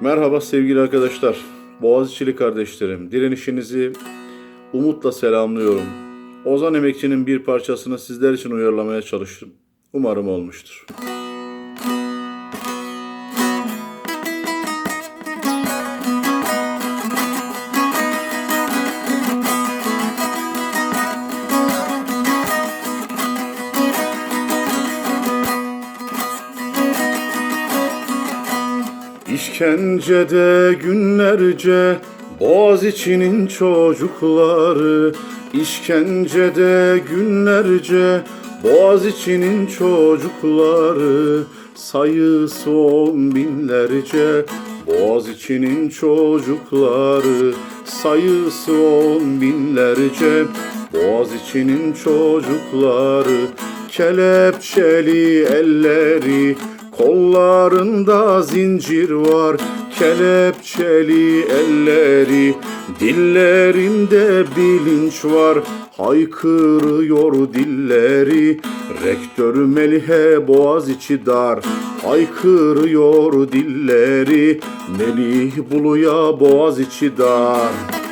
Merhaba sevgili arkadaşlar, Boğaziçi'li kardeşlerim. Direnişinizi umutla selamlıyorum. Ozan Emekçi'nin bir parçasını sizler için uyarlamaya çalıştım. Umarım olmuştur. İşkencede günlerce Boğaziçi'nin çocukları. İşkencede günlerce Boğaziçi'nin çocukları. Sayısı on binlerce Boğaziçi'nin çocukları. Sayısı on binlerce Boğaziçi'nin çocukları. Kelepçeli elleri Kollarında zincir var, kelepçeli elleri, dillerinde bilinç var, haykırıyor dilleri. Rektör Melih'e Boğaziçi dar, haykırıyor dilleri. Melih Bulu'ya Boğaziçi dar.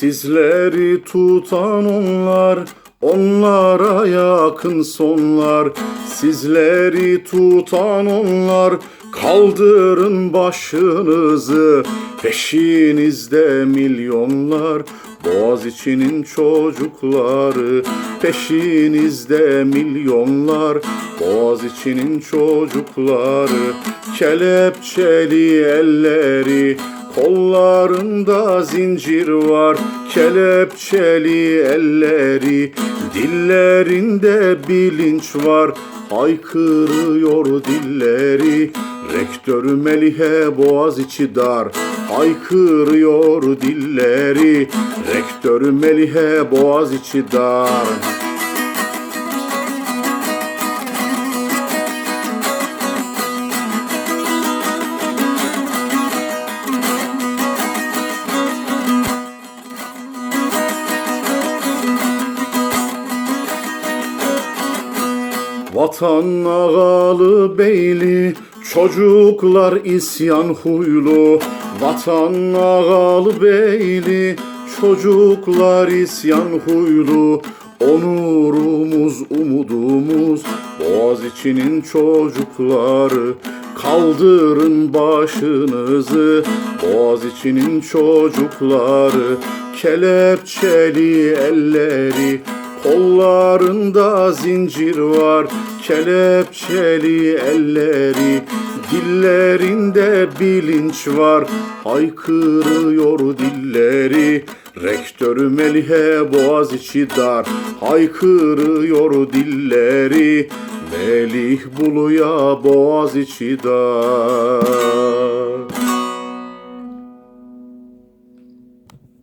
Sizleri tutan onlar, onlara yakın sonlar. Sizleri tutan onlar, kaldırın başınızı. Peşinizde milyonlar, Boğaziçi'nin çocukları. Peşinizde milyonlar, Boğaziçi'nin çocukları. Kelepçeli elleri, Kollarında zincir var, kelepçeli elleri, dillerinde bilinç var, haykırıyor dilleri. Rektör Melih'e Boğaziçi dar, haykırıyor dilleri. Rektör Melih'e Boğaziçi dar. Vatan ağalı beyli, çocuklar isyan huylu. Vatan ağalı beyli, çocuklar isyan huylu. Onurumuz, umudumuz, Boğaziçi'nin çocukları. Kaldırın başınızı, Boğaziçi'nin çocukları. Kelepçeli elleri, Kollarında zincir var, kelepçeli elleri, dillerinde bilinç var, haykırıyor dilleri. Rektör Melih'e Boğaziçi dar, haykırıyor dilleri. Melih Bulu'ya Boğaziçi dar.